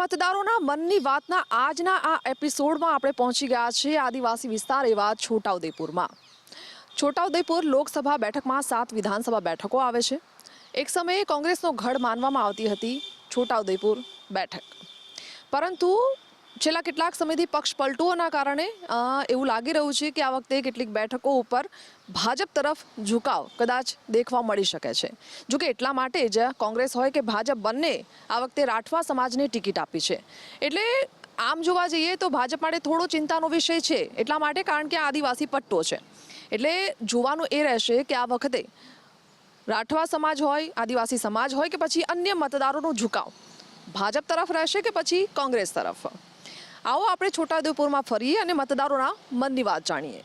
મતદારોના મનની વાતના આજના આ એપિસોડમાં આપણે પહોંચી ગયા છીએ આદિવાસી વિસ્તાર એવા છોટાઉદેપુરમાં. છોટાઉદેપુર લોકસભા બેઠકમાં સાત વિધાનસભા બેઠકો આવે છે. એક સમયે કોંગ્રેસનો ગઢ માનવામાં આવતી હતી છોટાઉદેપુર બેઠક. પરંતુ છેલ્લા કેટલાક સમયથી પક્ષ પલટુઓના કારણે એવું લાગી રહ્યું છે કે આ વખતે કેટલીક બેઠકો ઉપર ભાજપ તરફ ઝુકાવ કદાચ દેખવા મળી શકે છે. જોકે એટલા માટે જ કોંગ્રેસ હોય કે ભાજપ બંને આ વખતે રાઠવા સમાજને ટિકિટ આપી છે. એટલે આમ જોવા જઈએ તો ભાજપ માટે થોડો ચિંતાનો વિષય છે. એટલા માટે કારણ કે આદિવાસી પટ્ટો છે. એટલે જોવાનું એ રહેશે કે આ વખતે રાઠવા સમાજ હોય, આદિવાસી સમાજ હોય કે પછી અન્ય મતદારોનો ઝુકાવ ભાજપ તરફ રહેશે કે પછી કોંગ્રેસ તરફ? આવો આપણે છોટાઉદેપુરમાં ફરીએ અને મતદારોના મનની વાત જાણીએ.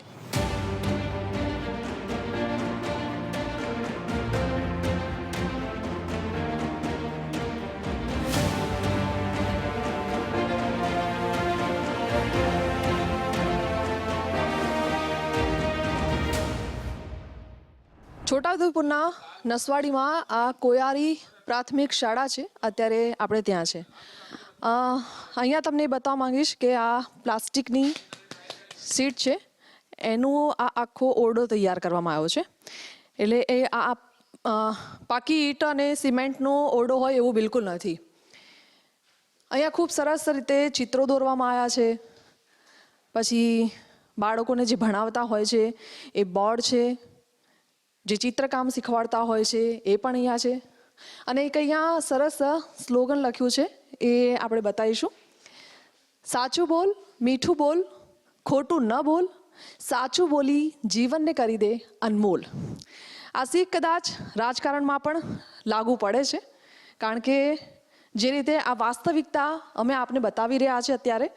છોટાઉદેપુરના નસવાડીમાં આ કોયારી પ્રાથમિક શાળા છે. અત્યારે આપણે ત્યાં છે. અહીંયા તમને બતાવવા માંગીશ કે આ પ્લાસ્ટિકની સીટ છે. એનું આ આખો ઓરડો તૈયાર કરવામાં આવ્યો છે. એટલે એ આ પાકી ઈટ અને સિમેન્ટનો ઓરડો હોય એવું બિલકુલ નથી. અહીંયા ખૂબ સરસ રીતે ચિત્રો દોરવામાં આવ્યા છે. પછી બાળકોને જે ભણાવતા હોય છે, એ બોર્ડ છે. જે ચિત્રકામ શીખવાડતા હોય છે, એ પણ અહીંયા છે. અને એક અહીંયા સરસ સ્લોગન લખ્યું છે, એ આપણે બતાવીશું. સાચું બોલ, મીઠું બોલ, ખોટું ન બોલ, સાચું બોલી જીવનને કરી દે અનમોલ. આ શીખ કદાચ રાજકારણમાં પણ લાગુ પડે છે, કારણ કે જે રીતે આ વાસ્તવિકતા અમે આપને બતાવી રહ્યા છે અત્યારે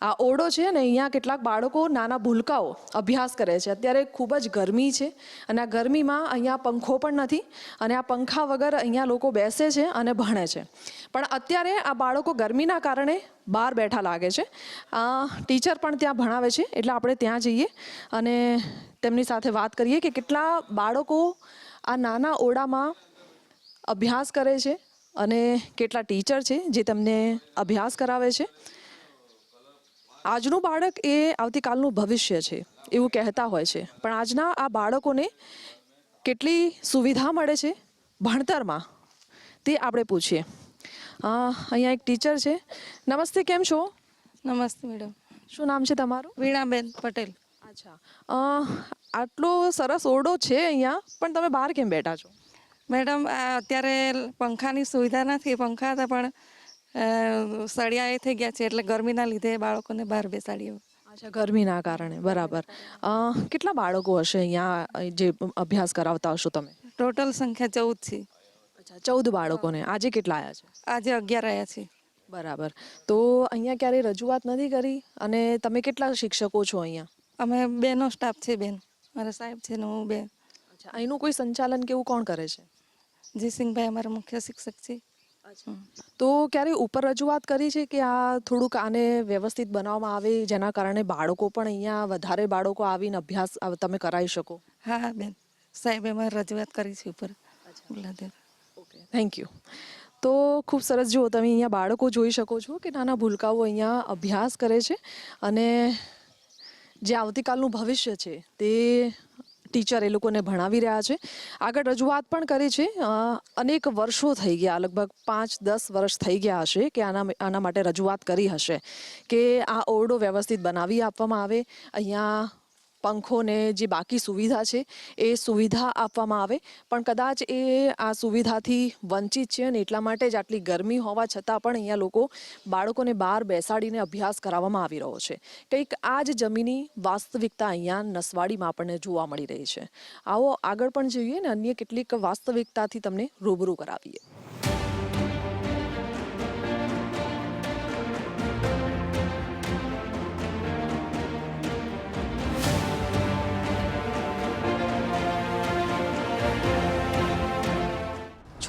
આ ઓરડો છે ને, અહીંયા કેટલાક બાળકો નાના ભૂલકાઓ અભ્યાસ કરે છે. અત્યારે ખૂબ જ ગરમી છે અને આ ગરમીમાં અહીંયા પંખો પણ નથી અને આ પંખા વગર અહીંયા લોકો બેસે છે અને ભણે છે. પણ અત્યારે આ બાળકો ગરમીના કારણે બહાર બેઠા લાગે છે. ટીચર પણ ત્યાં ભણાવે છે, એટલે આપણે ત્યાં જઈએ અને તેમની સાથે વાત કરીએ કે કેટલા બાળકો આ નાના ઓરડામાં અભ્યાસ કરે છે અને કેટલા ટીચર છે જે તમને અભ્યાસ કરાવે છે. આજનું બાળક એ આવતીકાલનું ભવિષ્ય છે એવું કહેતા હોય છે. પણ આજના આ બાળકોને કેટલી સુવિધા મળે છે? ભણતરમાં તે આપણે પૂછીએ. અહીંયા એક ટીચર છે. નમસ્તે કેમ છો? નમસ્તે મેડમ. શું નામ છે તમારું? વીણાબેન પટેલ. અચ્છા. આટલો સરસ ઓરડો છે અહીંયા પણ તમે બહાર કેમ બેઠા છો? મેડમ અત્યારે પંખાની સુવિધા નથી પંખા હતા પણ સળિયા એ થઈ ગયા છે એટલે ગરમીના લીધે બાળકોને બહાર બેસાડીએ. અચ્છા ગરમીના કારણે બરાબર. કેટલા બાળકો હશે અહીંયા જે અભ્યાસ કરાવતા હશો તમે? ટોટલ સંખ્યા ચૌદ છે. અચ્છા ચૌદ બાળકોને. આજે કેટલા આવ્યા છે? આજે અગિયાર આવ્યા છે. બરાબર. તો અહીંયા ક્યારેય રજૂઆત નથી કરી? અને તમે કેટલા શિક્ષકો છો અહીંયા? અમે બેનો સ્ટાફ છે બેન. મારા સાહેબ છે ને હું બેન અચ્છા અહીંનું કોઈ સંચાલન કેવું કોણ કરે છે? જયસિંહભાઈ અમારા મુખ્ય શિક્ષક છે. તો ક્યારેય ઉપર રજૂઆત કરી છે કે આ થોડુંક આને વ્યવસ્થિત બનાવવામાં આવે જેના કારણે બાળકો પણ અહીંયા વધારે બાળકો આવીને અભ્યાસ તમે કરાવી શકો? હા હા બેન. સાહેબ એમાં રજૂઆત કરી છે ઉપર. ઓકે. થેન્ક યુ તો ખૂબ સરસ જુઓ તમે અહીંયા બાળકો જોઈ શકો છો કે નાના ભૂલકાઓ અહીંયા અભ્યાસ કરે છે અને જે આવતીકાલનું ભવિષ્ય છે તે ટીચર એ લોકોને ભણાવી રહ્યા છે. આગળ રજૂઆત પણ કરી છે. અનેક વર્ષો થઈ ગયા, લગભગ પાંચ, દસ વર્ષ થઈ ગયા હશે કે આના આના માટે રજૂઆત કરી હશે કે આ ઓરડો વ્યવસ્થિત બનાવી આપવામાં આવે. અહીંયા પંખોને જે બાકી સુવિધા છે, એ સુવિધા આપવામાં આવે. પણ કદાચ એ આ સુવિધાથી વંચિત છે અને એટલા માટે જ આટલી ગરમી હોવા છતાં પણ અહીંયા લોકો બાળકોને બહાર બેસાડીને અભ્યાસ કરાવવામાં આવી રહ્યો છે. કંઈક આ જ જમીની વાસ્તવિકતા અહીંયા નસવાડીમાં આપણને જોવા મળી રહી છે. આવો આગળ પણ જોઈએ ને અન્ય કેટલીક વાસ્તવિકતાથી તમને રૂબરૂ કરાવીએ.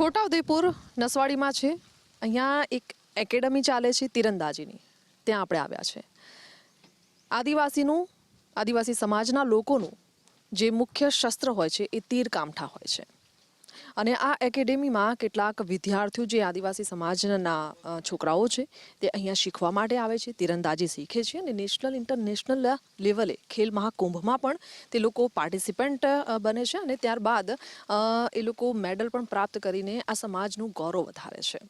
છોટાઉદેપુર, નસવાડીમાં છે. અહીંયા એક એકેડમી ચાલે છે તીરંદાજીની. ત્યાં આપણે આવ્યા છે. આદિવાસીનું, આદિવાસી સમાજના લોકોનું જે મુખ્ય શસ્ત્ર હોય છે એ તીર કામઠા હોય છે. અને આ એકેડેમીમાં કેટલાક વિદ્યાર્થીઓ જે આદિવાસી સમાજના છોકરાઓ છે તે અહીંયા શીખવા માટે આવે છે તીરંદાજી શીખે છે અને નેશનલ ઇન્ટરનેશનલ લેવલે ખેલ મહાકુંભમાં પણ તે લોકો પાર્ટિસિપન્ટ બને છે અને ત્યારબાદ એ લોકો મેડલ પણ પ્રાપ્ત કરીને આ સમાજનું ગૌરવ વધારે છે.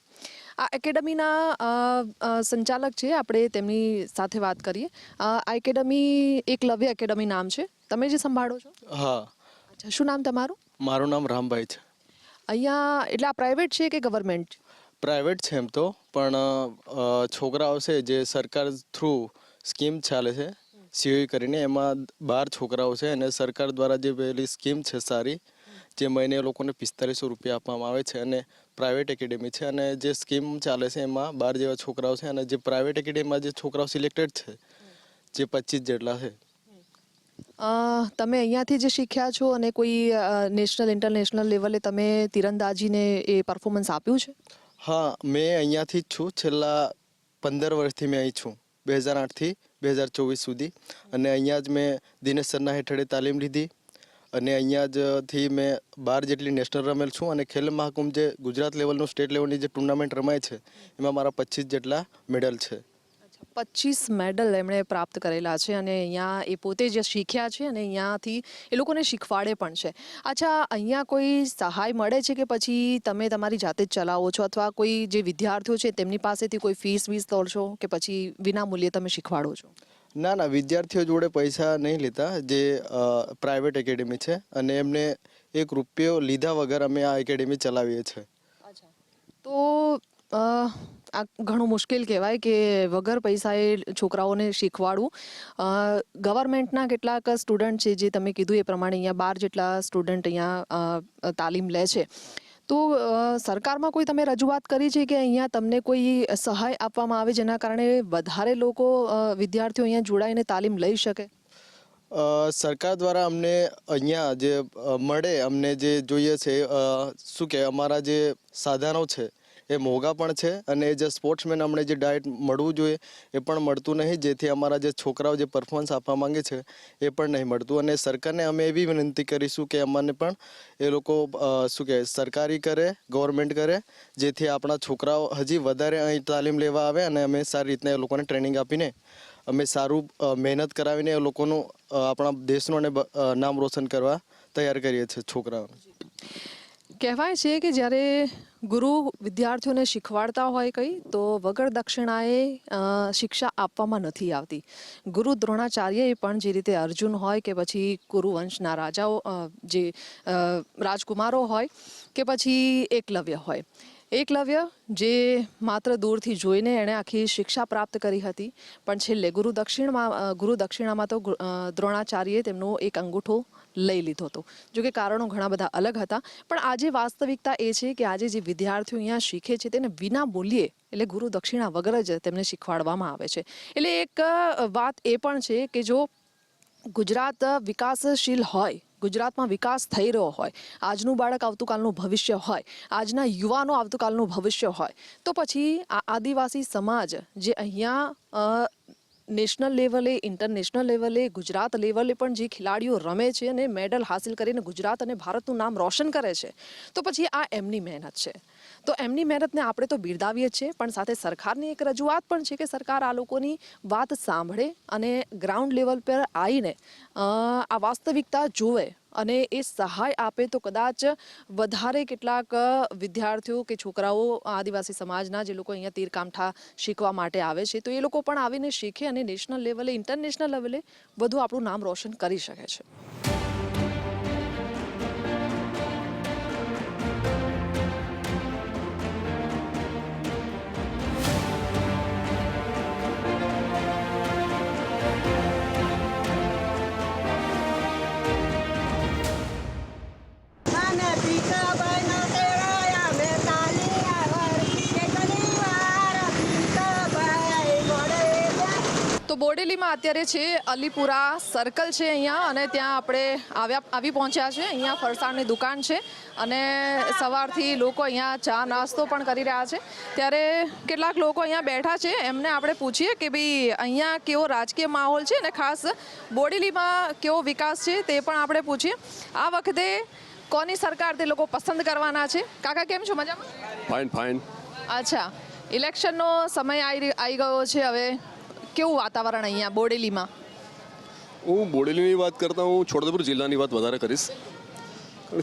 આ એકેડમીના સંચાલક છે આપણે તેમની સાથે વાત કરીએ. આ એકેડમી એકલવ્ય એકેડમી નામ છે. તમે જે સંભાળો છો? હા. શું નામ તમારું? મારું નામ રામભાઈ છે. અહીંયા એટલે આ પ્રાઇવેટ છે કે ગવર્મેન્ટ પ્રાઇવેટ છે એમ તો, પણ છોકરાઓ છે જે સરકાર થ્રુ સ્કીમ ચાલે છે સીઓઈ કરીને એમાં બાર છોકરાઓ છે અને સરકાર દ્વારા જે પેલી સ્કીમ છે સારી, જે મહિને એ લોકોને પિસ્તાલીસો રૂપિયા આપવામાં આવે છે અને પ્રાઇવેટ એકેડેમી છે અને જે સ્કીમ ચાલે છે એમાં બાર જેવા છોકરાઓ છે અને જે પ્રાઇવેટ એકેડેમીમાં જે છોકરાઓ સિલેક્ટેડ છે, જે પચીસ જેટલા છે તમે અહીંયાથી જે શીખ્યા છો અને કોઈ નેશનલ, ઇન્ટરનેશનલ લેવલે તમે તીરંદાજીને એ પરફોર્મન્સ આપ્યું છે? હા, મેં અહીંયાથી જ છું. છેલ્લા પંદર વર્ષથી મેં અહીં છું. બે હજાર આઠથી બે હજાર ચોવીસ સુધી. અને અહીંયા જ મેં દિનેશ સરના હેઠળે તાલીમ લીધી. અને અહીંયા જ થી મેં બાર જેટલી નેશનલ રમેલ છું અને ખેલ મહાકુંભ જે ગુજરાત લેવલનું સ્ટેટ લેવલની જે ટુર્નામેન્ટ રમાય છે, એમાં મારા પચીસ જેટલા મેડલ છે. પચીસ મેડલ એમણે પ્રાપ્ત કરેલા છે અને અહીંયા એ પોતે જે શીખ્યા છે અને અહીંયાથી એ લોકોને શીખવાડે પણ છે. અચ્છા અહીંયા કોઈ સહાય મળે છે કે પછી તમે તમારી જાતે જ ચલાવો છો અથવા કોઈ જે વિદ્યાર્થીઓ છે તેમની પાસેથી કોઈ ફીસ વીસ લો છો કે પછી વિના મૂલ્યે તમે શીખવાડો છો? ના ના વિદ્યાર્થીઓ જોડે પૈસા નહીં લેતા જે પ્રાઇવેટ એકેડેમી છે અને એમને એક રૂપિયો લીધા વગર અમે આ એકેડેમી ચલાવીએ છીએ. તો આ ઘણું મુશ્કેલ કહેવાય કે વગર પૈસાએ છોકરાઓને શીખવાડવું. ગવર્મેન્ટના કેટલાક સ્ટુડન્ટ છે જે તમે કીધું એ પ્રમાણે અહીંયા બાર જેટલા સ્ટુડન્ટ અહીંયા તાલીમ લે છે. તો સરકારમાં કોઈ તમે રજૂઆત કરી છે કે અહીંયા તમને કોઈ સહાય આપવામાં આવે જેના કારણે વધારે લોકો વિદ્યાર્થીઓ અહીંયા જોડાઈને તાલીમ લઈ શકે? સરકાર દ્વારા અમને અહીંયા જે મળે અમને જે જોઈએ છે શું કે અમારા જે સાધનો છે એ મોંઘા પણ છે અને જે સ્પોર્ટ્સમેન અમને જે ડાયટ મળવું જોઈએ એ પણ મળતું નહીં. જેથી અમારા જે છોકરાઓ જે પરફોર્મન્સ આપવા માંગે છે એ પણ નહીં મળતું. અને સરકારને અમે એવી વિનંતી કરીશું કે અમને પણ એ લોકો શું કહે સરકારી કરે ગવર્મેન્ટ કરે, જેથી આપણા છોકરાઓ હજી વધારે અહીં તાલીમ લેવા આવે અને અમે સારી રીતના એ લોકોને ટ્રેનિંગ આપીને અમે સારું મહેનત કરાવીને એ લોકોનું આપણા દેશનું અને નામ રોશન કરવા તૈયાર કરીએ છીએ છોકરાઓને. કહેવાય છે કે જ્યારે ગુરુ વિદ્યાર્થીઓને શીખવાડતા હોય કંઈ, તો વગર દક્ષિણાએ શિક્ષા આપવામાં નથી આવતી. ગુરુ દ્રોણાચાર્યએ પણ જે રીતે અર્જુન હોય કે પછી કુરુવંશના રાજાઓ જે રાજકુમારો હોય કે પછી એકલવ્ય હોય. એકલવ્ય જે માત્ર દૂરથી જોઈને એણે આખી શિક્ષા પ્રાપ્ત કરી હતી, પણ છેલ્લે ગુરુ દક્ષિણમાં ગુરુ દક્ષિણામાં તો દ્રોણાચાર્યએ તેમનો એક અંગૂઠો લઈ લીધો હતો. જો કે કારણો ઘણા બધા અલગ હતા, પણ આજે વાસ્તવિકતા એ છે કે આજે જે વિદ્યાર્થીઓ અહીંયા શીખે છે તેને વિના મૂલ્યે, એટલે ગુરુ દક્ષિણા વગર જ તેમને શીખવાડવામાં આવે છે. એટલે એક વાત એ પણ છે કે જો ગુજરાત વિકાસશીલ હોય, ગુજરાતમાં વિકાસ થઈ રહ્યો હોય, આજનું બાળક આવતીકાલનું ભવિષ્ય હોય, આજના યુવાનો આવતીકાલનું ભવિષ્ય હોય, તો પછી આ આદિવાસી સમાજ જે અહીંયા નેશનલ લેવલે, ઇન્ટરનેશનલ લેવલે, ગુજરાત લેવલે પણ જે ખેલાડીઓ રમે છે અને મેડલ હાસિલ કરીને ગુજરાત અને ભારતનું નામ રોશન કરે છે. તો પછી આ એમની મહેનત છે. તો એમની મહેનતને આપણે તો બિરદાવીએ છીએ, પણ સાથે સરકારની એક રજૂઆત પણ છે કે સરકાર આ લોકોની વાત સાંભળે અને ગ્રાઉન્ડ લેવલ પર આવીને આ વાસ્તવિકતા જોવે અને એ સહાય આપે, તો કદાચ વધારે કેટલાક વિદ્યાર્થીઓ કે છોકરાઓ આદિવાસી સમાજના જે લોકો અહીંયા તીરકામઠા શીખવા માટે આવે છે, તો એ લોકો પણ આવીને શીખે અને નેશનલ લેવલે ઇન્ટરનેશનલ લેવલે વધુ આપણું નામ રોશન કરી શકે છે. તો અત્યારે છે અલીપુરા સર્કલ છે અહીંયા અને ત્યાં આપણે આવ્યા આવી પહોંચ્યા છે. અહીંયા ફરસાણની દુકાન છે અને સવારથી લોકો અહીંયા ચા નાસ્તો પણ કરી રહ્યા છે. ત્યારે કેટલાક લોકો અહીંયા બેઠા છે. એમને આપણે પૂછીએ કે ભાઈ અહીંયા કેવો રાજકીય માહોલ છે અને ખાસ બોડેલીમાં કેવો વિકાસ છે તે પણ આપણે પૂછીએ. આ વખતે કોની સરકાર તે લોકો પસંદ કરવાના છે? કાકા કેમ છો? મજામાં? ફાઇન ફાઇન અચ્છા. ઇલેક્શનનો સમય આવી ગયો છે હવે. કેવું વાતાવરણ અહીંયા બોડેલીમાં? હું બોડેલીની વાત કરતા હું છોટાઉદેપુર જિલ્લાની વાત વધારે કરીશ.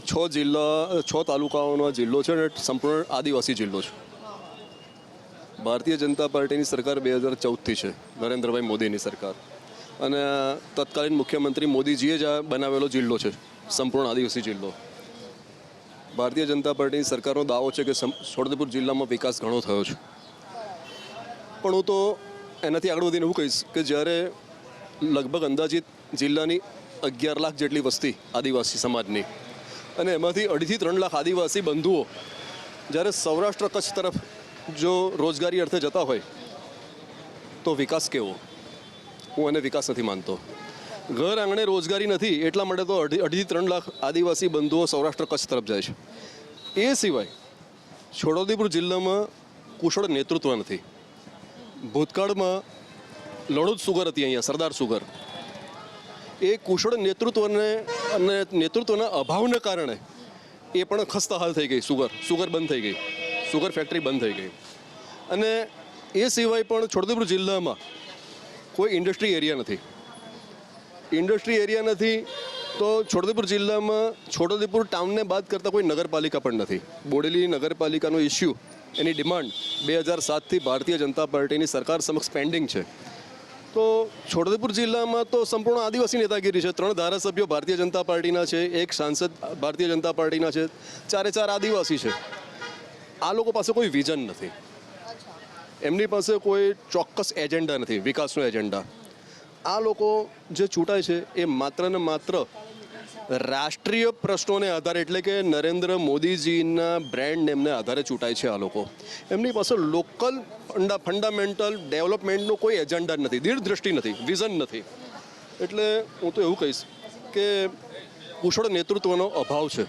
છ જિલ્લા, છ તાલુકાઓનો જિલ્લો છે અને સંપૂર્ણ આદિવાસી જિલ્લો છે. ભારતીય જનતા પાર્ટીની સરકાર બે હજાર ચૌદથી છે, નરેન્દ્રભાઈ મોદીની સરકાર. અને તત્કાલીન મુખ્યમંત્રી મોદીજીએ જ આ બનાવેલો જિલ્લો છે, સંપૂર્ણ આદિવાસી જિલ્લો. ભારતીય જનતા પાર્ટીની સરકારનો દાવો છે કે છોટાઉદેપુર જિલ્લામાં વિકાસ ઘણો થયો છે. પણ હું તો એનાથી આગળ વધીને એવું કહીશ કે જ્યારે લગભગ અંદાજિત જિલ્લાની અગિયાર લાખ જેટલી વસ્તી આદિવાસી સમાજની અને એમાંથી અઢીથી ત્રણ લાખ આદિવાસી બંધુઓ જ્યારે સૌરાષ્ટ્ર કચ્છ તરફ જો રોજગારી અર્થે જતા હોય તો વિકાસ કેવો? હું એને વિકાસ નથી માનતો. ઘર આંગણે રોજગારી નથી એટલા માટે તો અઢી, અઢીથી ત્રણ લાખ આદિવાસી બંધુઓ સૌરાષ્ટ્ર કચ્છ તરફ જાય છે. એ સિવાય છોટાઉદેપુર જિલ્લામાં કુશળ નેતૃત્વ નથી. ભૂતકાળમાં લણુદ સુગર હતી અહીંયા, સરદાર સુગર. એ કુશળ નેતૃત્વને અને નેતૃત્વના અભાવને કારણે એ પણ ખસ્તા હાલ થઈ ગઈ, સુગર. સુગર બંધ થઈ ગઈ. સુગર ફેક્ટરી બંધ થઈ ગઈ. અને એ સિવાય પણ છોટાઉદેપુર જિલ્લામાં કોઈ ઇન્ડસ્ટ્રી એરિયા નથી. ઇન્ડસ્ટ્રી એરિયા નથી તો છોટાઉદેપુર જિલ્લામાં છોટાઉદેપુર ટાઉનને બાદ કરતાં કોઈ નગરપાલિકા પણ નથી. બોડેલી નગરપાલિકાનો ઇસ્યુ એની ડિમાન્ડ બે હજાર સાતથી ભારતીય જનતા પાર્ટીની સરકાર સમક્ષ પેન્ડિંગ છે. તો છોટાઉદેપુર જિલ્લામાં તો સંપૂર્ણ આદિવાસી નેતાગીરી છે. ત્રણ ધારાસભ્યો ભારતીય જનતા પાર્ટીના છે, એક સાંસદ ભારતીય જનતા પાર્ટીના છે, ચારે ચાર આદિવાસી છે. આ લોકો પાસે કોઈ વિઝન નથી. એમની પાસે કોઈ ચોક્કસ એજન્ડા નથી, વિકાસનો એજન્ડા આ લોકો જે ચૂંટાય છે એ માત્ર ને માત્ર રાષ્ટ્રીય પ્રશ્નોને આધારે એટલે કે નરેન્દ્ર મોદીજીના બ્રાન્ડ નેમને આધારે ચૂંટાય છે આ લોકો. એમની પાસે લોકલ ફંડા ફંડામેન્ટલ ડેવલપમેન્ટનો કોઈ એજન્ડા નથી દીર્ઘદ્રષ્ટિ નથી વિઝન નથી. એટલે હું તો એવું કહીશ કે કુશળ નેતૃત્વનો અભાવ છે.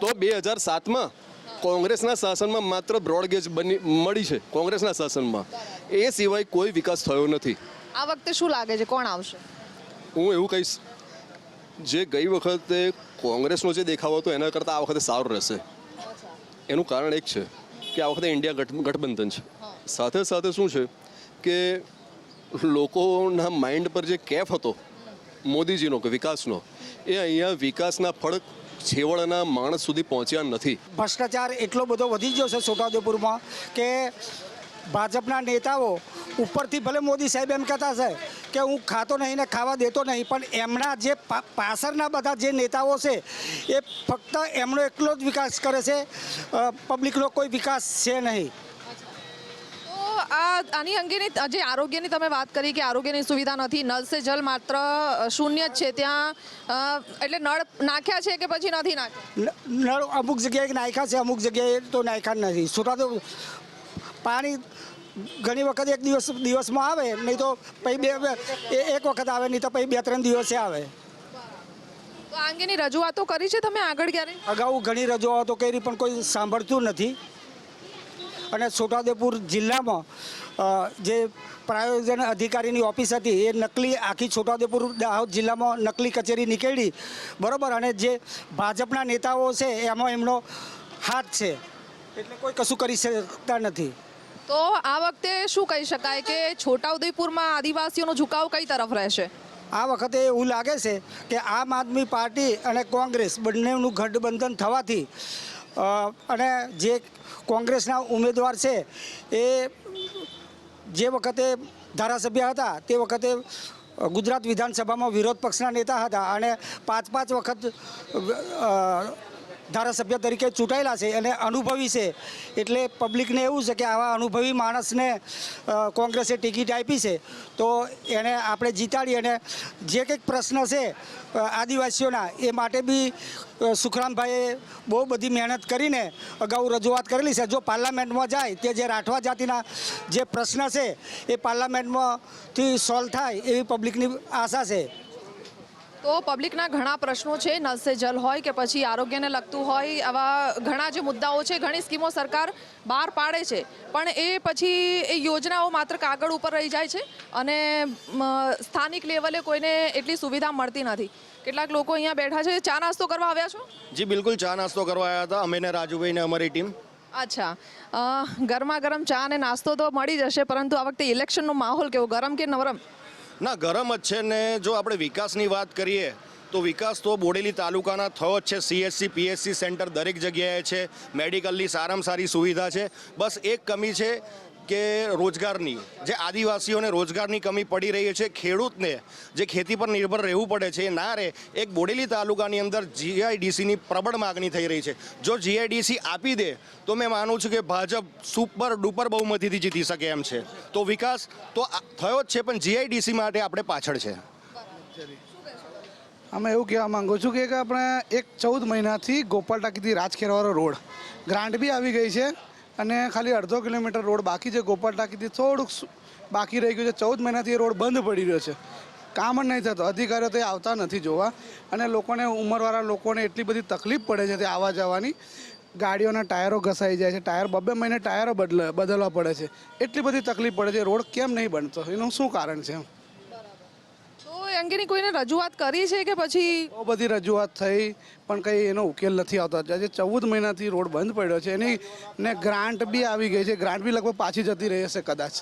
તો બે હજાર સાતમાં કોંગ્રેસના શાસનમાં માત્ર બ્રોડગેજ બની મળી છે કોંગ્રેસના શાસનમાં. એ સિવાય કોઈ વિકાસ થયો નથી. આ વખતે શું લાગે છે? કોણ આવશે? હું એવું કહીશ જે ગઈ વખતે કોંગ્રેસનો જે દેખાવ હતો, એના કરતાં આ વખતે સારું રહેશે. એનું કારણ એક છે કે આ વખતે ઇન્ડિયા ગઠ, ગઠબંધન છે. સાથે સાથે શું છે કે લોકોના માઇન્ડ પર જે કેફ હતો મોદીજીનો કે વિકાસનો, એ અહીંયા વિકાસના ફળ છેવડના માણસ સુધી પહોંચ્યા નથી. ભ્રષ્ટાચાર એટલો બધો વધી ગયો છે છોટાઉદેપુરમાં કે ભાજપના નેતાઓ ઉપરથી ભલે મોદી સાહેબ એમ કહેતા છે કે હું ખાતો નહીં ને ખાવા દેતો નહીં પણ એમના જે પાછળના બધા જે નેતાઓ છે એ ફક્ત એમનો એકલો જ વિકાસ કરે છે. પબ્લિકનો કોઈ વિકાસ છે નહીં. આ આની અંગેની જે આરોગ્યની તમે વાત કરી કે આરોગ્યની સુવિધા નથી નળ સે જલ માત્ર શૂન્ય જ છે ત્યાં એટલે નળ નાખ્યા છે કે પછી નથી નાખ્યા? નળ અમુક જગ્યાએ નાખ્યા છે અમુક જગ્યાએ તો નાખ્યા નથી. છોટાઉદેપુર પાણી ઘણી વખત એક દિવસ દિવસમાં આવે નહીં તો પછી બે એક વખત આવે નહીં તો પછી બે ત્રણ દિવસે આવે. તો આ અંગેની રજૂઆતો કરી છે તમે આગળ ક્યારે? અગાઉ ઘણી રજૂઆતો કરી પણ કોઈ સાંભળતું નથી. અને છોટાઉદેપુર જિલ્લામાં જે પ્રાયોજન અધિકારીની ઓફિસ હતી એ નકલી આખી છોટાઉદેપુર દાહોદ જિલ્લામાં નકલી કચેરી નીકળી. બરાબર? અને જે ભાજપના નેતાઓ છે એમાં એમનો હાથ છે. એટલે કોઈ કશું કરી શકતા નથી. તો આ વખતે શું કહી શકાય કે છોટાઉદેપુરમાં આદિવાસીઓનો ઝુકાવ કઈ તરફ રહેશે? આ વખતે એવું લાગે છે કે આમ આદમી પાર્ટી અને કોંગ્રેસ બંનેનું ગઠબંધન થવાથી અને જે કોંગ્રેસના ઉમેદવાર છે, એ જે વખતે ધારાસભ્ય હતા, તે વખતે ગુજરાત વિધાનસભામાં વિરોધ પક્ષના નેતા હતા અને પાંચ પાંચ વખત ધારાસભ્ય તરીકે ચૂંટાયેલા છે અને અનુભવી છે. એટલે પબ્લિકને એવું છે કે આવા અનુભવી માણસને કોંગ્રેસે ટિકિટ આપી છે. તો એને આપણે જીતાડી અને જે કંઈક પ્રશ્ન છે આદિવાસીઓના, એ માટે બી સુખરામભાઈએ બહુ બધી મહેનત કરીને અગાઉ રજૂઆત કરેલી છે. જો પાર્લામેન્ટમાં જાય, તે જે રાઠવા જાતિના જે પ્રશ્ન છે, એ પાર્લામેન્ટમાંથી સોલ્વ થાય એવી પબ્લિકની આશા છે. તો પબ્લિકના ઘણા પ્રશ્નો છે. નલ સે જલ હોય કે પછી આરોગ્યને લગતું હોય આવા ઘણા જે મુદ્દાઓ છે ઘણી સ્કીમો સરકાર બહાર પાડે છે. પણ એ પછી એ યોજનાઓ માત્ર કાગળ ઉપર રહી જાય છે અને સ્થાનિક લેવલે કોઈને એટલી સુવિધા મળતી નથી. કેટલાક લોકો અહીંયા બેઠા છે. ચા નાસ્તો કરવા આવ્યા છો? જી બિલકુલ ચા નાસ્તો કરવા આવ્યા હતા. અમે ને રાજુભાઈ ને અમારી ટીમ. અચ્છા. ગરમા ગરમ ચા અને નાસ્તો તો મળી જશે પરંતુ આ વખતે ઇલેક્શનનો માહોલ કેવો? ગરમ કે નરમ? ના, ગરમ જ છે ને જો આપણે વિકાસની વાત કરીએ, તો વિકાસ તો બોડેલી તાલુકાના થયો જ છે. સીએસસી પીએસસી સેન્ટર દરેક જગ્યાએ છે. મેડિકલની સારામાં સારી સુવિધા છે. બસ એક કમી છે કે રોજગારની, જે આદિવાસીઓને રોજગારની કમી પડી રહી છે, ખેડૂતને જે ખેતી પર નિર્ભર રહેવું પડે છે ના રહે, એક બોડેલી તાલુકાની અંદર જીઆઈડીસીની પ્રબળ માગણી થઈ રહી છે. જો જીઆઈડીસી આપી દે, તો મેં માનું છું કે ભાજપ સુપર ડુપર બહુમતીથી જીતી શકે એમ છે. તો વિકાસ તો થયો જ છે, પણ જીઆઈડીસી માટે આપણે પાછળ છે. અમે એવું કહેવા માગું છું કે આપણે એક ચૌદ મહિનાથી ગોપાલ ટાકીથી રાજખેરવાળો રોડ. ગ્રાન્ટ બી આવી ગઈ છે. અને ખાલી અડધો કિલોમીટર રોડ બાકી છે ગોપાલ ટાંકીથી થોડુંક બાકી રહી ગયું છે. ચૌદ મહિનાથી એ રોડ બંધ પડી રહ્યો છે. કામ જ નહીં થતો. અધિકારીઓ તો આવતા નથી જોવા. અને લોકોને, ઉંમરવાળા લોકોને એટલી બધી તકલીફ પડે છે તે આવવા જવાની. ગાડીઓના ટાયરો ઘસાઈ જાય છે. ટાયર બબે મહિને ટાયરો બદલ, બદલવા પડે છે. એટલી બધી તકલીફ પડે છે. રોડ કેમ નહીં બનતો? એનું શું કારણ છે તો એ અંગેની કોઈને રજૂઆત કરી છે કે પછી બહુ બધી રજૂઆત થઈ પણ કંઈ એનો ઉકેલ નથી આવતો. આજે ચૌદ મહિનાથી રોડ બંધ પડ્યો છે એની ને ગ્રાન્ટ બી આવી ગઈ છે. ગ્રાન્ટ બી લગભગ પાછી જતી રહી હશે કદાચ.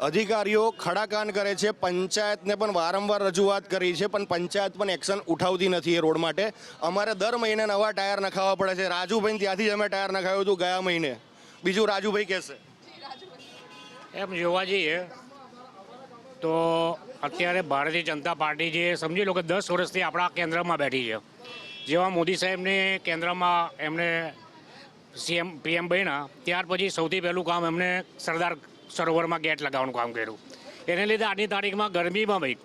અધિકારીઓ ખડાકાન કરે છે. પંચાયતને પણ વારંવાર રજૂઆત કરી છે પણ પંચાયત પણ એક્શન ઉઠાવતી નથી એ રોડ માટે. અમારે દર મહિને નવા ટાયર નખાવવા પડે છે. રાજુભાઈ ત્યાંથી જ અમે ટાયર નખાવ્યું હતું ગયા મહિને. બીજું રાજુભાઈ કહેશે. એમ જોવા જઈએ. તો અત્યારે ભારતીય જનતા પાર્ટી જે સમજી લો કે દસ વર્ષથી આપણા કેન્દ્રમાં બેઠી છે. જેવા મોદી સાહેબને કેન્દ્રમાં એમને સીએમ, પીએમ બન્યા, ત્યાર પછી સૌથી પહેલું કામ એમને સરદાર સરોવરમાં ગેટ લગાવવાનું કામ કર્યું. એને લીધે આજની તારીખમાં ગરમીમાં ભાઈ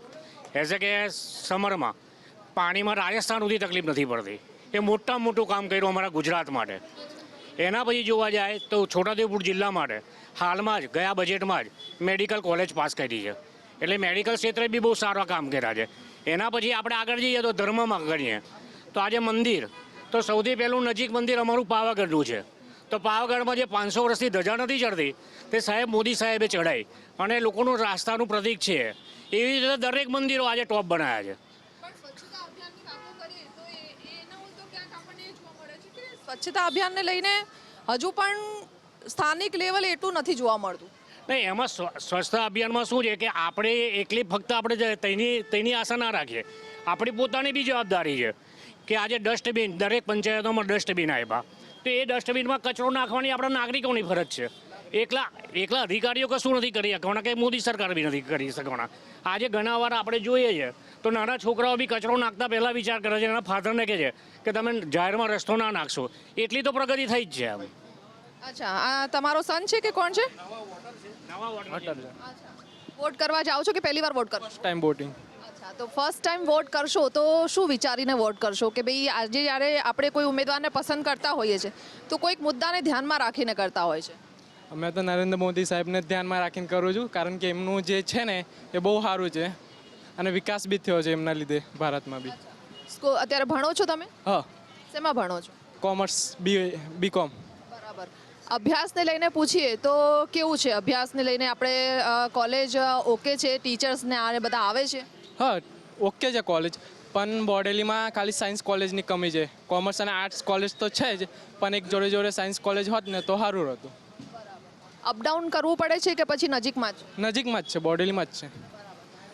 એઝ કે સમરમાં પાણીમાં રાજસ્થાન સુધી તકલીફ નથી પડતી. એ મોટામાં મોટું કામ કર્યું અમારા ગુજરાત માટે. એના પછી જોવા જાય તો છોટાઉદેપુર જિલ્લા માટે હાલમાં જ, ગયા બજેટમાં જ મેડિકલ કોલેજ પાસ કરી છે. એટલે મેડિકલ ક્ષેત્રે બી બહુ સારા કામ કર્યા છે. એના પછી આપણે આગળ જઈએ તો ધર્મમાં ગણીએ. તો આજે મંદિર તો સૌથી પહેલું નજીક મંદિર અમારું પાવાગઢનું છે. તો પાવાગઢમાં જે પાંચસો વર્ષથી ધજા નથી ચડતી તે સાહેબ મોદી સાહેબે ચડાઈ અને લોકોનું રાસ્તાનું પ્રતીક છે. એવી રીતે દરેક મંદિરો આજે ટોપ બનાવ્યા છે. સ્વચ્છતા અભિયાનને લઈને હજુ પણ સ્થાનિક લેવલે એટલું નથી જોવા મળતું. નહીં, એમાં સ્વ- સ્વચ્છતા અભિયાનમાં શું છે કે આપણે એકલી ફક્ત આપણે તેની તેની આશા ના રાખીએ. આપણી પોતાની બી જવાબદારી છે કે આજે ડસ્ટબિન, દરેક પંચાયતોમાં ડસ્ટબિન આપ્યા તો એ ડસ્ટબિનમાં કચરો નાખવાની આપણા નાગરિકોની ફરજ છે. એકલા એકલા અધિકારીઓ કશું નથી કરી શકવાના, કે મોદી સરકાર બી નથી કરી શકવાના. આજે ઘણા વાર આપણે જોઈએ છે, તો નાના છોકરાઓ બી કચરો નાખતા પહેલાં વિચાર કરે છે, એના ફાધરને કહે છે કે તમે જાહેરમાં રસ્તો ના નાખશો. એટલી તો પ્રગતિ થઈ જ છે આમ. અચ્છા, આ તમારો સન છે કે કોણ છે? વોટ કરવા જાઓ છો કે પહેલી વાર વોટ કરો ટાઈમ વોટિંગ અચ્છા તો ફર્સ્ટ ટાઈમ વોટ કરશો તો શું વિચારીને વોટ કરશો? કે ભાઈ આજે જ્યારે આપણે કોઈ ઉમેદવારને પસંદ કરતા હોઈએ છીએ તો કોઈક મુદ્દાને ધ્યાનમાં રાખીને કરતા હોય છે. અમે તો નરેન્દ્ર મોદી સાહેબને ધ્યાનમાં રાખીને કરું છું કારણ કે એમનું જે છે ને એ બહુ સારું છે. અને વિકાસ બી થયો છે એમના લીધે ભારતમાં બી. સ્કો- અત્યારે ભણો છો તમે? હા. શેમાં ભણો છો? કોમર્સ બી બીકોમ અભ્યાસને લઈને પૂછીએ તો કેવું છે? અભ્યાસને લઈને આપણે કોલેજ ઓકે છે? ટીચર્સને આ બધા આવે છે? હા ઓકે છે કોલેજ પણ બોડેલીમાં ખાલી સાયન્સ કોલેજની કમી છે. કોમર્સ અને આર્ટ્સ કોલેજ તો છે જ પણ એક જોડે જોડે સાયન્સ કોલેજ હોત ને તો સારું હતું અપડાઉન કરવું પડે છે કે પછી નજીકમાં જ? નજીકમાં જ છે બોડેલીમાં જ છે.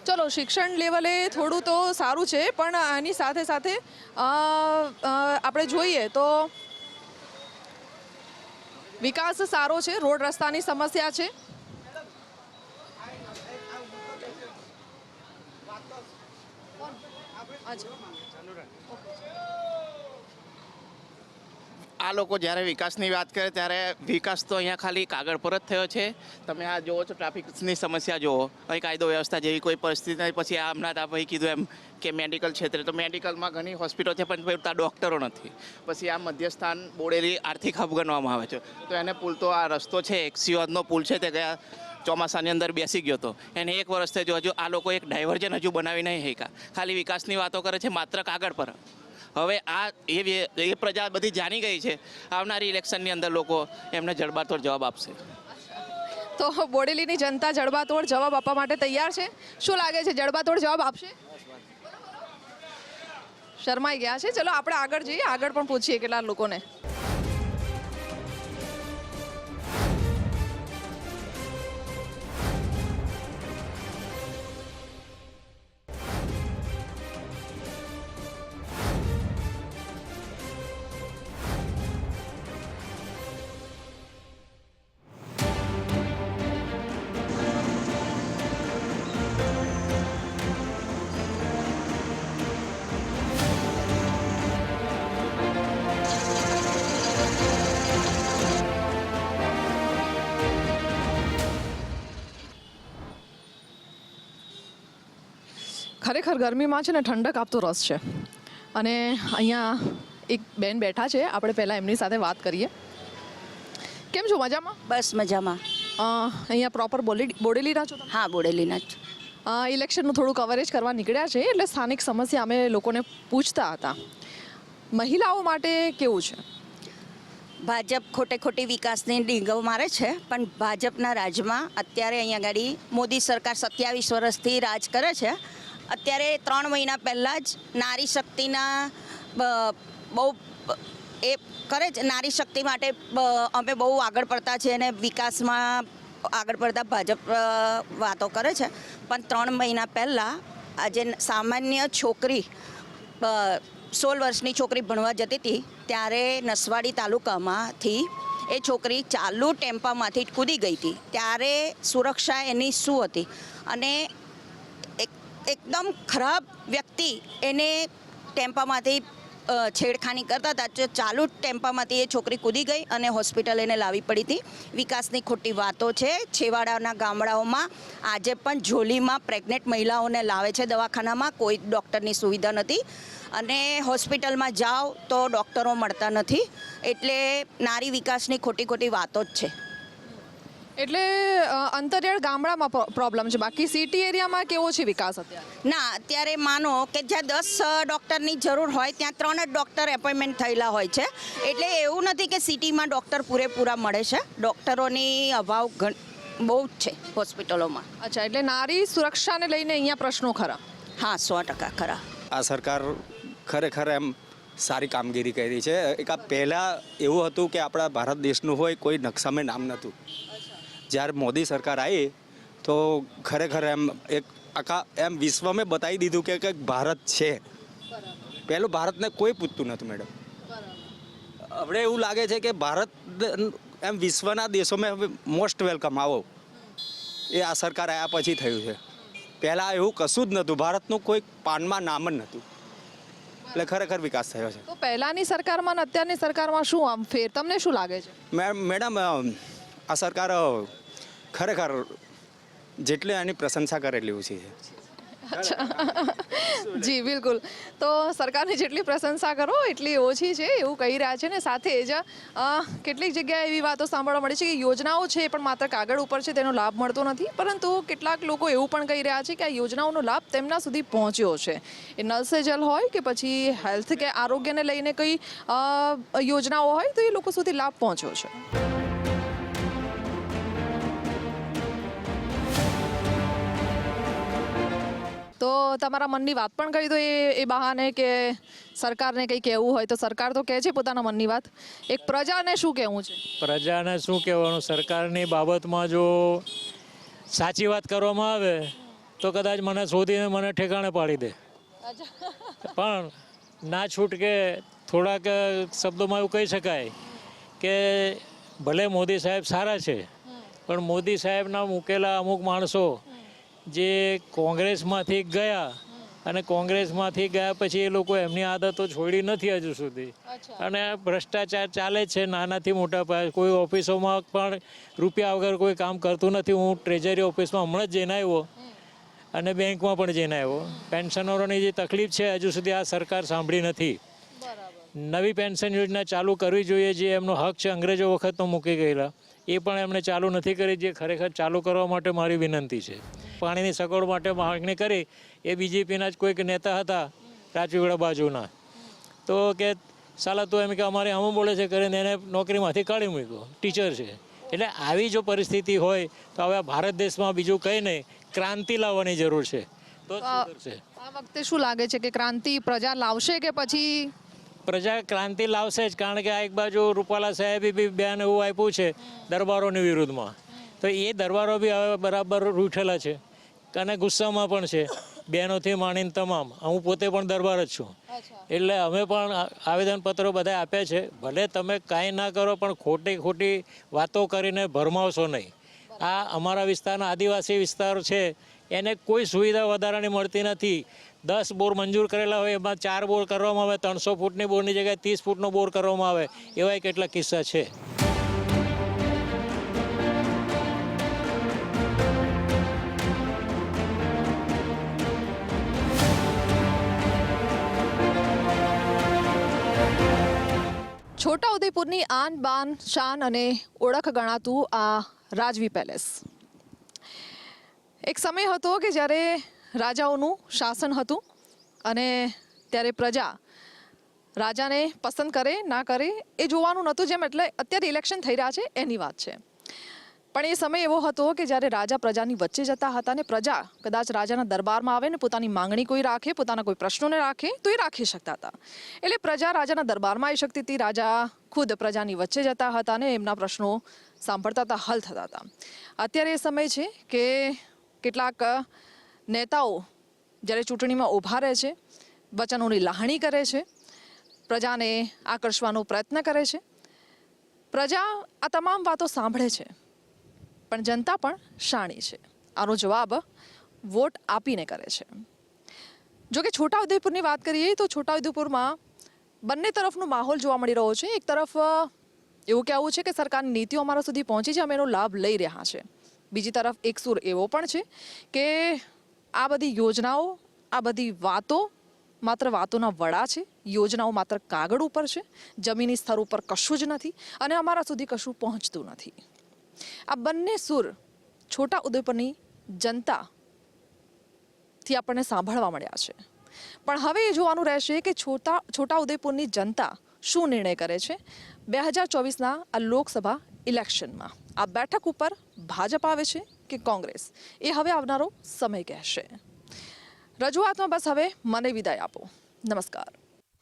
ચલો શિક્ષણ લેવલે થોડું તો સારું છે પણ આની સાથે સાથે આપણે જોઈએ તો વિકાસ સારો છે રોડ રસ્તાની સમસ્યા છે. અચ્છા. આ લોકો જ્યારે વિકાસની વાત કરે ત્યારે વિકાસ તો અહીંયા ખાલી કાગળ પર જ થયો છે. તમે આ જુઓ છો, ટ્રાફિકની સમસ્યા જુઓ. અહીં કાયદો વ્યવસ્થા જેવી કોઈ પરિસ્થિતિ નથી. પછી આ હમણાં ભાઈ કીધું એમ કે મેડિકલ ક્ષેત્રે તો મેડિકલમાં ઘણી હોસ્પિટલ છે, પણ ત્યાં ડૉક્ટરો નથી. પછી આ મધ્યસ્થાન બોડેલી આર્થિક હબ ગણવામાં આવે છે. તો એને પુલ તો આ રસ્તો છે, એક સિવાદનો પુલ છે, તે ગયા ચોમાસાની અંદર બેસી ગયો હતો એને એક વર્ષથી જો હજુ આ લોકો એક ડાયવર્જન હજુ બનાવી નહીં શક્યા. ખાલી વિકાસની વાતો કરે છે, માત્ર કાગળ પર. હવે આ એ એ પ્રજા બધી જાણી ગઈ છે. આવનારી ઇલેક્શનની અંદર લોકો એમને જડબાતોડ જવાબ આપશે. તો બોડેલીની જનતા જડબાતોડ જવાબ આપવા માટે તૈયાર છે? શું લાગે છે, જડબાતોડ જવાબ આપશે? શરમાઈ ગયા છે. ચલો, આપણે આગળ જઈએ. આગળ પણ પૂછીએ કેટલા લોકોને. ખરેખર ગરમીમાં છે ને ઠંડક આપતો રસ છે. અને અહીંયા એક બેન બેઠા છે આપણે પહેલાં એમની સાથે વાત કરીએ. કેમ છો મજામાં? બસ મજામાં. અહીંયા પ્રોપર બોલી બોડેલીના છો હા બોડેલીના જ ઇલેક્શનનું થોડું કવરેજ કરવા નીકળ્યા છે એટલે સ્થાનિક સમસ્યા અમે લોકોને પૂછતા હતા. મહિલાઓ માટે કેવું છે? ભાજપ ખોટે ખોટી વિકાસની ડીંગો મારે છે પણ ભાજપના રાજમાં અત્યારે અહીંયા આગળ મોદી સરકાર સત્યાવીસ વર્ષથી રાજ કરે છે અત્યારે ત્રણ મહિના પહેલાં જ નારી શક્તિના બહુ, એ કરે છે નારી શક્તિ માટે અમે બહુ આગળ પડતા છે અને વિકાસમાં આગળ પડતા ભાજપ વાતો કરે છે. પણ ત્રણ મહિના પહેલાં આજે સામાન્ય છોકરી સોળ વર્ષની છોકરી ભણવા જતી હતી, ત્યારે નસવાડી તાલુકામાંથી એ છોકરી ચાલુ ટેમ્પામાંથી કૂદી ગઈ હતી. ત્યારે સુરક્ષા એની શું હતી? અને એકદમ ખરાબ વ્યક્તિ એને ટેમ્પામાંથી છેડખાની કરતા હતા. ચાલુ ટેમ્પામાંથી એ છોકરી કૂદી ગઈ અને હોસ્પિટલ એને લાવી પડી હતી. વિકાસની ખોટી વાતો છે. છેવાડાના ગામડાઓમાં આજે પણ ઝોલીમાં પ્રેગ્નેન્ટ મહિલાઓને લાવે છે દવાખાનામાં. કોઈ ડૉક્ટરની સુવિધા નથી. અને હોસ્પિટલમાં જાઓ તો ડૉક્ટરો મળતા નથી. એટલે નારી વિકાસની ખોટી ખોટી વાતો જ છે. એટલે અંતરિયાળ ગામડામાં પ્રોબ્લેમ છે. બાકી સિટી એરિયામાં કેવો છે વિકાસ અત્યારે? ના અત્યારે માનો કે જ્યાં દસ ડૉક્ટરની જરૂર હોય ત્યાં ત્રણ જ ડૉક્ટર એપોઇન્ટમેન્ટ થયેલા હોય છે. એટલે એવું નથી કે સિટીમાં ડૉક્ટર પૂરેપૂરા મળે છે. ડૉક્ટરોની અભાવ બહુ જ છે હોસ્પિટલોમાં અચ્છા એટલે નારી સુરક્ષાને લઈને અહીંયા પ્રશ્નો ખરા? હા સો ટકા ખરા. આ સરકાર ખરેખર એમ સારી કામગીરી કરી છે. એક આ પહેલાં એવું હતું કે આપણા ભારત દેશનું હોય કોઈ નકશામાં નામ નહોતું. જ્યારે મોદી સરકાર આવી તો ખરેખર એમ એક આખા એમ વિશ્વમાં બતાવી દીધું કે કંઈક ભારત છે. પહેલું ભારતને કોઈ પૂછતું નહોતું મેડમ. હવે એવું લાગે છે કે ભારત એમ વિશ્વના દેશોમાં હવે મોસ્ટ વેલકમ આવો. એ આ સરકાર આવ્યા પછી થયું છે. પહેલાં એવું કશું જ નહોતું. ભારતનું કોઈ પાનમાં નામ જ નહોતું. એટલે ખરેખર વિકાસ થયો છે. તો પહેલાંની સરકારમાં અને અત્યારની સરકારમાં શું આમ ફેર? તમને શું લાગે છે? મેડમ આ સરકાર ખરેખર જેટલી એની પ્રશંસા કરે એટલી ઓછી છે. જી, બિલકુલ. તો સરકારની જેટલી પ્રશંસા કરો, એટલી ઓછી છે એવું કહી રહ્યા છે ને સાથે જ કેટલીક જગ્યાએ એવી વાતો સાંભળવા મળે છે કે યોજનાઓ છે પણ માત્ર કાગળ ઉપર છે, તેનો લાભ મળતો નથી. પરંતુ કેટલાક લોકો એવું પણ કહી રહ્યા છે કે આ યોજનાઓનો લાભ તેમના સુધી પહોંચ્યો છે. એ નલ જલ હોય કે પછી હેલ્થ કે આરોગ્યને લઈને કંઈ યોજનાઓ હોય તો એ લોકો સુધી લાભ પહોંચ્યો છે. તો તમારા મનની વાત પણ કહી દો એ એ બહાને કે સરકારને કંઈ કહેવું હોય તો સરકાર તો કહે છે પોતાના મનની વાત. એક પ્રજાને શું કહેવું છે? પ્રજાને શું કહેવાનું? સરકારની બાબતમાં જો સાચી વાત કરવામાં આવે તો કદાચ મને શોધીને મને ઠેકાણે પાડી દે. પણ ના છૂટકે થોડાક શબ્દોમાં એવું કહી શકાય કે ભલે મોદી સાહેબ સારા છે પણ મોદી સાહેબના મૂકેલા અમુક માણસો જે કોંગ્રેસમાંથી ગયા અને કોંગ્રેસમાંથી ગયા પછી એ લોકો એમની આદતો છોડી નથી હજુ સુધી. અને ભ્રષ્ટાચાર ચાલે છે નાનાથી મોટા પાયે કોઈ ઓફિસોમાં પણ રૂપિયા વગર કોઈ કામ કરતું નથી. હું ટ્રેઝરી ઓફિસમાં હમણાં જ જઈને આવ્યો અને બેંકમાં પણ જઈને આવ્યો. પેન્શનરોની જે તકલીફ છે હજુ સુધી આ સરકાર સાંભળી નથી. નવી પેન્શન યોજના ચાલુ કરવી જોઈએ જે એમનો હક છે અંગ્રેજો વખતનો મૂકી ગયેલા. એ પણ એમણે ચાલુ નથી કરી જે ખરેખર ચાલુ કરવા માટે મારી વિનંતી છે. પાણીની સગવડ માટે માગણી કરી એ બીજેપીના જ કોઈક નેતા હતા રાજપીપળા બાજુના. તો કે સાલા તો એમ કે અમારે આમ બોલે છે કરીને એને નોકરીમાંથી કાઢી મૂક્યો ટીચર છે. એટલે આવી જો પરિસ્થિતિ હોય તો હવે આ ભારત દેશમાં બીજું કંઈ નહીં ક્રાંતિ લાવવાની જરૂર છે. તો આ વખતે શું લાગે છે કે ક્રાંતિ પ્રજા લાવશે કે પછી પ્રજા ક્રાંતિ લાવશે જ કારણ કે આ એક બાજુ રૂપાલા સાહેબે બી બેન એવું આપ્યું છે દરબારોની વિરુદ્ધમાં. તો એ દરબારો બી હવે બરાબર રૂઠેલા છે અને ગુસ્સામાં પણ છે. બહેનોથી માણીને તમામ. હું પોતે પણ દરબાર જ છું. એટલે અમે પણ આવેદનપત્રો બધા આપ્યા છે. ભલે તમે કાંઈ ના કરો પણ ખોટી ખોટી વાતો કરીને ભરમાવશો નહીં. આ અમારા વિસ્તારના આદિવાસી વિસ્તાર છે. એને કોઈ સુવિધા વધારાની મળતી નથી. દસ બોર મંજૂર કરેલા હોય, એમાં ચાર બોર કરવામાં આવે, ત્રણસો ફૂટની બોરની જગ્યાએ ત્રીસ ફૂટનો બોર કરવામાં આવે એવા કેટલા કિસ્સા છે. છોટાઉદેપુરની આન બાન શાન અને ઓળખ ગણાતું આ રાજવી પેલેસ. એક સમય હતો કે જ્યારે રાજાઓનું શાસન હતું અને ત્યારે પ્રજા રાજાને પસંદ કરે, ના કરે, એ જોવાનું નહોતું જેમ એટલે અત્યારે ઇલેક્શન થઈ રહ્યા છે, એની વાત છે. પણ એ સમય એવો હતો કે જ્યારે રાજા પ્રજાની વચ્ચે જતા હતા ને પ્રજા કદાચ રાજાના દરબારમાં આવે ને પોતાની માંગણી કોઈ રાખે, પોતાના કોઈ પ્રશ્નોને રાખે, તો એ રાખી શકતા હતા. એટલે પ્રજા રાજાના દરબારમાં આવી શકતી હતી, રાજા ખુદ પ્રજાની વચ્ચે જતા હતા ને એમના પ્રશ્નો સાંભળતા હતા, હલ થતા હતા. અત્યારે એ સમય છે કે કેટલાક નેતાઓ જ્યારે ચૂંટણીમાં ઊભા રહે છે, વચનોની લાહણી કરે છે, પ્રજાને આકર્ષવાનો પ્રયત્ન કરે છે. પ્રજા આ તમામ વાતો સાંભળે છે, પણ જનતા પણ શાણી છે. આનો જવાબ વોટ આપીને કરે છે. જો કે છોટાઉદેપુરની વાત કરીએ તો છોટાઉદેપુરમાં બંને તરફનો માહોલ જોવા મળી રહ્યો છે. એક તરફ, એવું કહેવું છે કે સરકારની નીતિઓ અમારા સુધી પહોંચી છે, અમે એનો લાભ લઈ રહ્યા છે. બીજી તરફ એક સુર એવો પણ છે કે આ બધી યોજનાઓ, આ બધી વાતો માત્ર વાતોના વડા છે. યોજનાઓ માત્ર કાગળ ઉપર છે. જમીની સ્તર ઉપર કશું જ નથી અને અમારા સુધી કશું પહોંચતું નથી. આ બંને સુર છોટા ઉદેપુરની જનતાથી આપણને સાંભળવા મળ્યા છે. પણ હવે એ જોવાનું રહેશે કે છોટા છોટા ઉદેપુરની જનતા શું નિર્ણય કરે છે? બે હજાર ચોવીસના આ લોકસભા ઇલેક્શનમાં આ બેઠક ઉપર ભાજપ આવે છે કે કોંગ્રેસ એ હવે આવનારો સમય કહેશે રજૂઆતમાં બસ હવે મને વિદાય આપો નમસ્કાર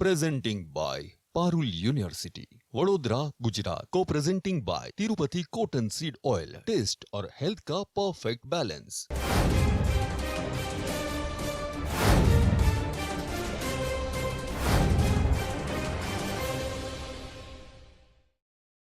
presenting by Parul University, Vadodara, Gujarat. Co-presenting by Tirupati Cotton Seed Oil. Taste और health का perfect balance.